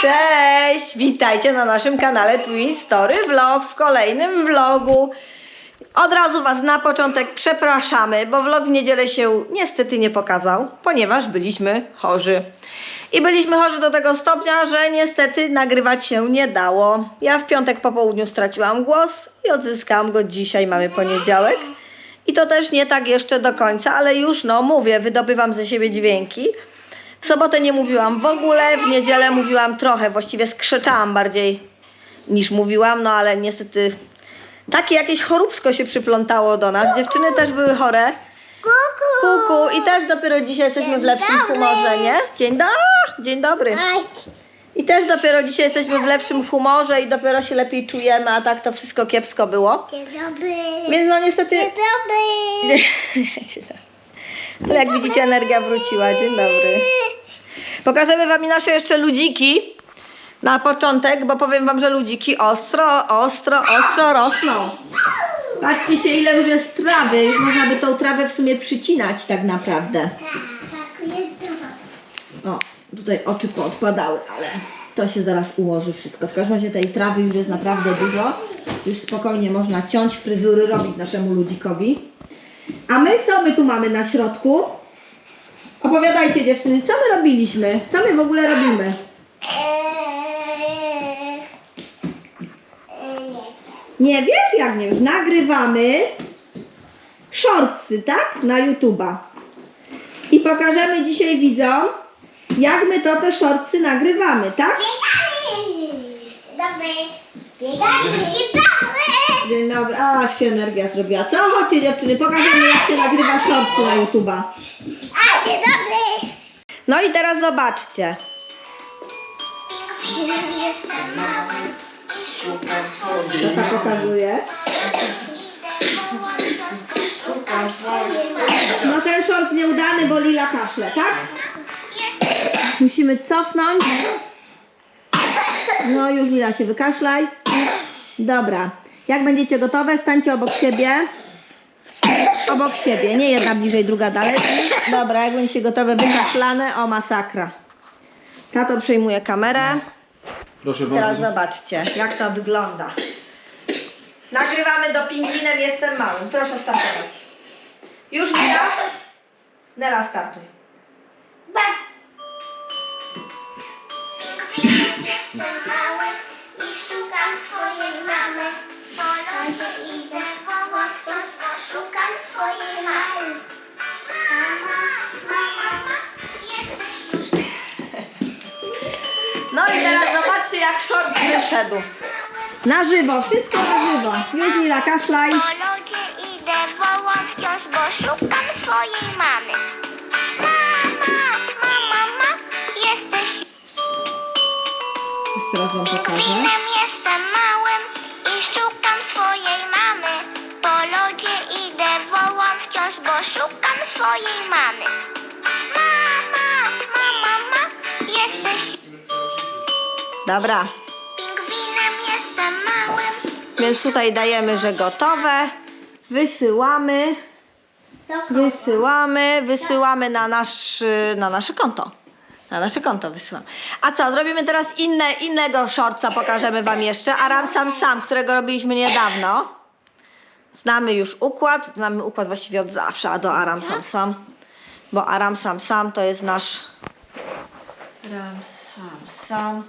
Cześć! Witajcie na naszym kanale Twin Story Vlog w kolejnym vlogu. Od razu Was na początek przepraszamy, bo vlog w niedzielę się niestety nie pokazał, ponieważ byliśmy chorzy. I byliśmy chorzy do tego stopnia, że niestety nagrywać się nie dało. Ja w piątek po południu straciłam głos i odzyskałam go dzisiaj, mamy poniedziałek. I to też nie tak jeszcze do końca, ale już no mówię, wydobywam ze siebie dźwięki. W sobotę nie mówiłam w ogóle, w niedzielę mówiłam trochę, właściwie skrzeczałam bardziej niż mówiłam, no ale niestety takie jakieś choróbsko się przyplątało do nas. Dziewczyny też były chore. Kuku! Kuku i też dopiero dzisiaj jesteśmy w lepszym dobry. humorze, nie? Dzień, do... Dzień dobry. I też dopiero dzisiaj jesteśmy w lepszym humorze i dopiero się lepiej czujemy, a tak to wszystko kiepsko było. dzień dobry. Więc no niestety... Dzień dobry. Dzień dobry. Ale jak widzicie energia wróciła. Dzień dobry. Pokażemy wam i nasze jeszcze ludziki na początek, bo powiem wam, że ludziki ostro, ostro, ostro rosną. Patrzcie się ile już jest trawy, już można by tą trawę w sumie przycinać tak naprawdę. O, tutaj oczy poodpadały, ale to się zaraz ułoży wszystko. W każdym razie tej trawy już jest naprawdę dużo. Już spokojnie można ciąć fryzury, robić naszemu ludzikowi. A my co my tu mamy na środku? Opowiadajcie dziewczyny, co my robiliśmy? Co my w ogóle robimy? Nie. Wiesz jak nie już nagrywamy shortsy, tak? Na YouTube'a. I pokażemy dzisiaj widzom, jak my to te shortsy nagrywamy, tak? Biegamy! Dobry. Biegamy. Dzień dobry. Dobry, aż się energia zrobiła. Co? Chodźcie dziewczyny, pokażemy jak się nagrywa shortsy na YouTube'a. A, dzień dobry. No i teraz zobaczcie. Pingwinem jestem mały i szukam swojej To tak pokazuje. Szukam swojej. No ten short nieudany, bo Lila kaszle, tak? Musimy cofnąć. No już Lila się wykaszlaj. Dobra. Jak będziecie gotowe, stańcie obok siebie. Obok siebie, nie jedna bliżej, druga dalej. Dobra, jak będziecie gotowe, wykaszlane, o masakra. Tato przejmuje kamerę. Proszę Teraz bardzo. zobaczcie, jak to wygląda. Nagrywamy do pingwinem Jestem Małym. Proszę startować. Już Nela? Nela, startuj. Bak. Pingwinem jestem mały i szukam swojej mamy. Po lodzie idę, wołam wciąż, bo szukam swojej mamy. Mama, mama, mama, jesteś tu. No i teraz zobaczcie, jak short wyszedł. Na żywo, wszystko na żywo. Już Nila, kaszlaj. Po lodzie idę, wołam wciąż, bo szukam swojej mamy. Mama, mama, mama, jesteś Jeszcze raz wam pokażę. Swojej mamy. Mama, mama, mama, jesteś Dobra, pingwinem, jestem małym. więc tutaj dajemy, że gotowe. Wysyłamy, wysyłamy, wysyłamy na, nasz, na nasze konto. Na nasze konto wysyłam. A co, zrobimy teraz inne, innego shortsa, pokażemy wam jeszcze. Aram Sam Sam, którego robiliśmy niedawno. Znamy już układ, znamy układ właściwie od zawsze, a do Aram Sam Sam. Bo Aram Sam Sam to jest nasz... Aram Sam Sam.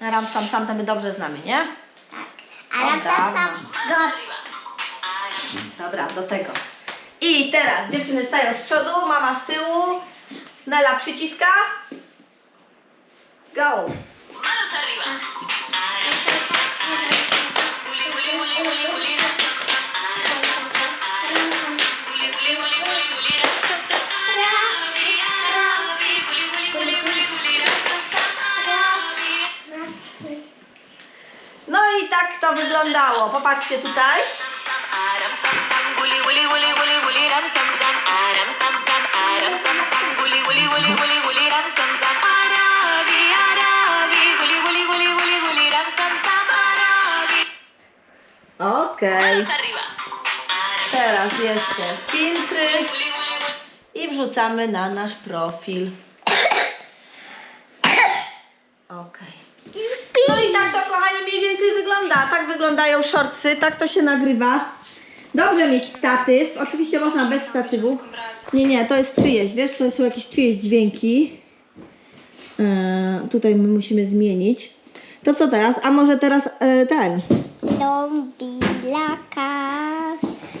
Aram Sam Sam to my dobrze znamy, nie? A Od rata dawna. sam. Dobra, do tego. I teraz dziewczyny stają z przodu, mama z tyłu. Nela przyciska. Go. No ram sam sam arabi Okej. Arriba Teraz jeszcze filtry i wrzucamy na nasz profil. Okej. No i tak to, kochani, mniej więcej wygląda. Tak wyglądają shortsy, tak to się nagrywa. Dobrze mieć statyw. Oczywiście można bez statywu. Nie, nie, to jest czyjeś, wiesz, to są jakieś czyjeś dźwięki. Eee, tutaj my musimy zmienić. To co teraz? A może teraz e, ten?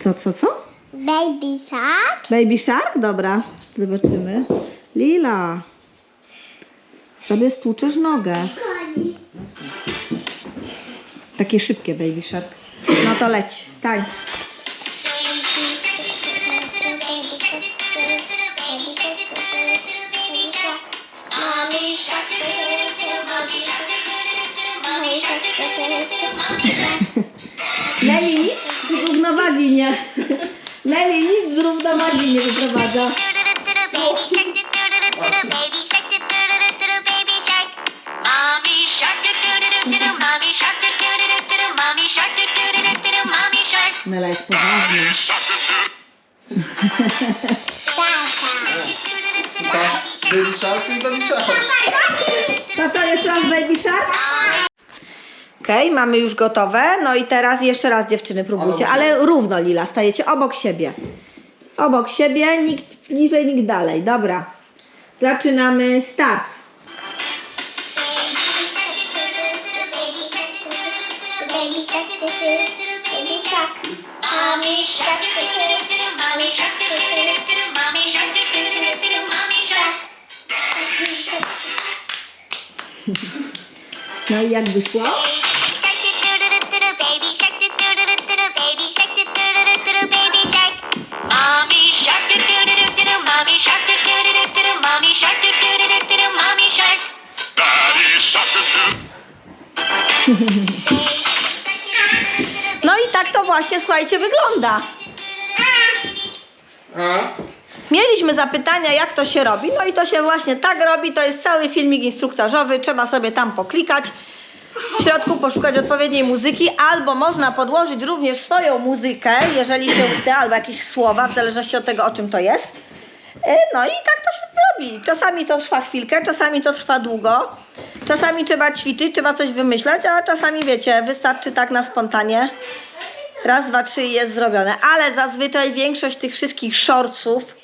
Co, co, co? Baby shark. Baby Shark? Dobra, zobaczymy. Lila, sobie stłuczesz nogę. Takie szybkie Baby Shark. No to leć, tańcz. Nelly nic z równowagi nie. Nelly nic z równowagi nie wyprowadza. Tak, Baby Shark i Baby Shark. To co, jeszcze raz Baby Shark? Okej, mamy już gotowe. No i teraz jeszcze raz dziewczyny próbujcie, ale równo Lila, stajecie obok siebie. Obok siebie, nikt bliżej, nikt dalej. Dobra. Zaczynamy start. Baby shark, baby shark. Mommy shark, mommy shark, mommy mommy shark. No shark. Właśnie, słuchajcie, wygląda. A? Mieliśmy zapytania, jak to się robi. No i to się właśnie tak robi. To jest cały filmik instruktażowy. Trzeba sobie tam poklikać. W środku poszukać odpowiedniej muzyki, albo można podłożyć również swoją muzykę, jeżeli się chce, albo jakieś słowa, w zależności od tego, o czym to jest. E, No i tak to się robi. Czasami to trwa chwilkę, czasami to trwa długo. Czasami trzeba ćwiczyć, trzeba coś wymyślać, a czasami wiecie, wystarczy tak na spontanie. Raz, dwa, trzy jest zrobione. Ale zazwyczaj większość tych wszystkich shortsów,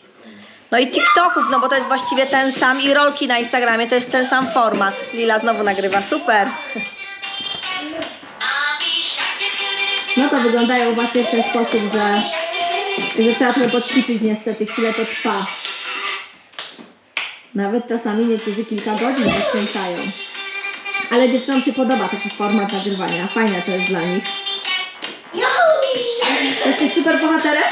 no i TikToków, no bo to jest właściwie ten sam i rolki na Instagramie, to jest ten sam format. Lila znowu nagrywa, super. No to wyglądają właśnie w ten sposób, że, że trzeba trochę poćwiczyć niestety, chwilę to trwa. Nawet czasami niektórzy kilka godzin poświęcają. Ale dziewczynom się podoba taki format nagrywania, fajne to jest dla nich. Jesteś super bohaterem?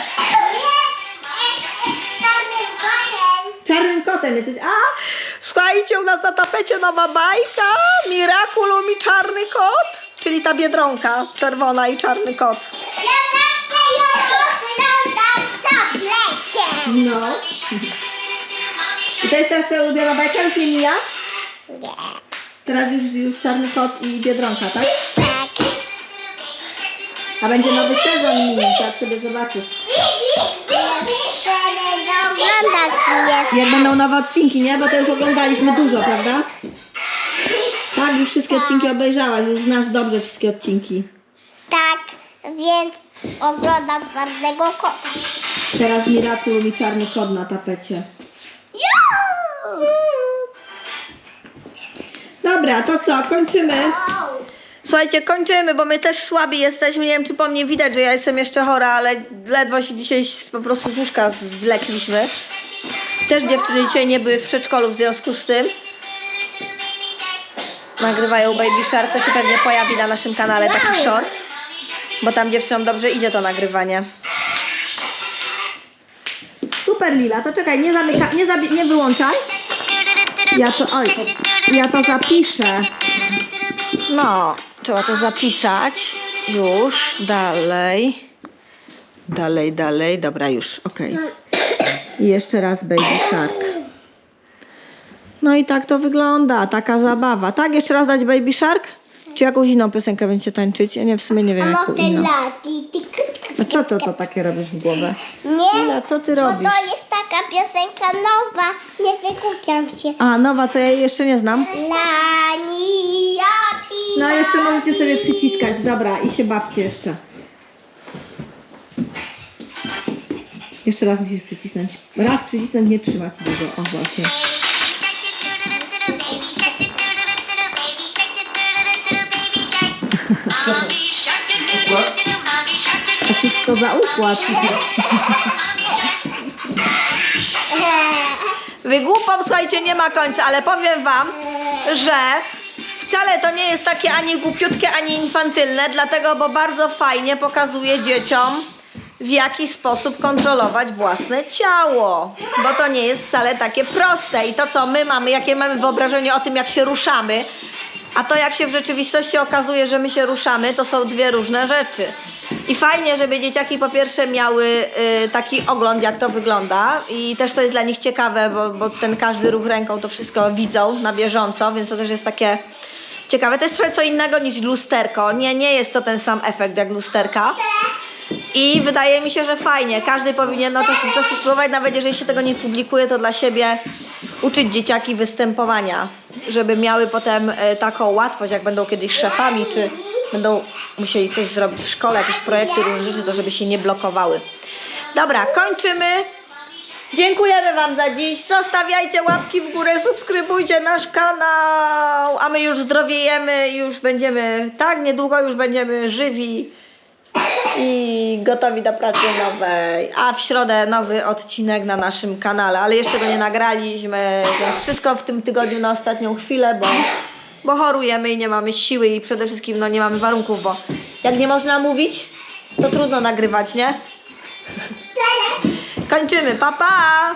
Czarnym kotem jesteś. A! Słuchajcie, u nas na tapecie nowa bajka. Miraculum i czarny kot. Czyli ta biedronka czerwona i czarny kot. No. I to jest teraz twoja ulubiona bajka? Już nie mija? Teraz już, już czarny kot i biedronka, tak? A będzie nowy sezon mini, tak sobie zobaczysz. Jak będą nowe odcinki, nie? Bo to już oglądaliśmy dużo, prawda? Tak, już wszystkie odcinki obejrzałaś, już znasz dobrze wszystkie odcinki. Tak, więc oglądam czarnego kota. Teraz Miraculum i czarny kot na tapecie. Dobra, to co, kończymy? Słuchajcie, kończymy, bo my też słabi jesteśmy. Nie wiem, czy po mnie widać, że ja jestem jeszcze chora, ale ledwo się dzisiaj po prostu z łóżka zwlekliśmy. Też dziewczyny dzisiaj nie były w przedszkolu w związku z tym. Nagrywają Baby Shark, to się pewnie pojawi na naszym kanale taki short. Bo tam dziewczynom dobrze idzie to nagrywanie. Super Lila, to czekaj, nie zamyka, nie, zabi- nie wyłączaj. Ja to, oj, ja to zapiszę. No, trzeba to zapisać. Już, dalej. Dalej, dalej. Dobra, już, okej. I jeszcze raz Baby Shark. No i tak to wygląda, taka zabawa. Tak, jeszcze raz dać Baby Shark? Czy jakąś inną piosenkę będziecie tańczyć? Ja nie, w sumie nie wiem jaką inną. A co to, to takie robisz w głowę? Nie, Lila, co ty bo robisz? to jest taka piosenka nowa. Nie wykupiam się. A, nowa, co ja jej jeszcze nie znam? Lani, No jeszcze możecie sobie przyciskać, dobra, i się bawcie jeszcze. Jeszcze raz musisz przycisnąć. Raz przycisnąć, nie trzymać tego. O właśnie. A cóż to za układ? Wygłupom, słuchajcie, nie ma końca, ale powiem wam, że wcale to nie jest takie ani głupiutkie, ani infantylne, dlatego, bo bardzo fajnie pokazuje dzieciom, w jaki sposób kontrolować własne ciało. Bo to nie jest wcale takie proste. I to, co my mamy, jakie mamy wyobrażenie o tym, jak się ruszamy, a to, jak się w rzeczywistości okazuje, że my się ruszamy, to są dwie różne rzeczy. I fajnie, żeby dzieciaki po pierwsze miały y, taki ogląd, jak to wygląda. I też to jest dla nich ciekawe, bo, bo ten każdy ruch ręką to wszystko widzą na bieżąco, więc to też jest takie ciekawe. To jest trochę co innego niż lusterko. Nie, nie jest to ten sam efekt jak lusterka. I wydaje mi się, że fajnie. Każdy powinien no, czasem czasu spróbować, nawet jeżeli się tego nie publikuje, to dla siebie uczyć dzieciaki występowania, żeby miały potem e, taką łatwość, jak będą kiedyś szefami, czy będą musieli coś zrobić w szkole, jakieś projekty, różne rzeczy, to żeby się nie blokowały. Dobra, kończymy. Dziękujemy Wam za dziś. Zostawiajcie łapki w górę, subskrybujcie nasz kanał. A my już zdrowiejemy, już będziemy, tak niedługo już będziemy żywi i gotowi do pracy nowej. A w środę nowy odcinek na naszym kanale, ale jeszcze go nie nagraliśmy, więc wszystko w tym tygodniu na ostatnią chwilę, bo, bo chorujemy i nie mamy siły i przede wszystkim no, nie mamy warunków, bo jak nie można mówić, to trudno nagrywać, nie? Kończymy, pa pa!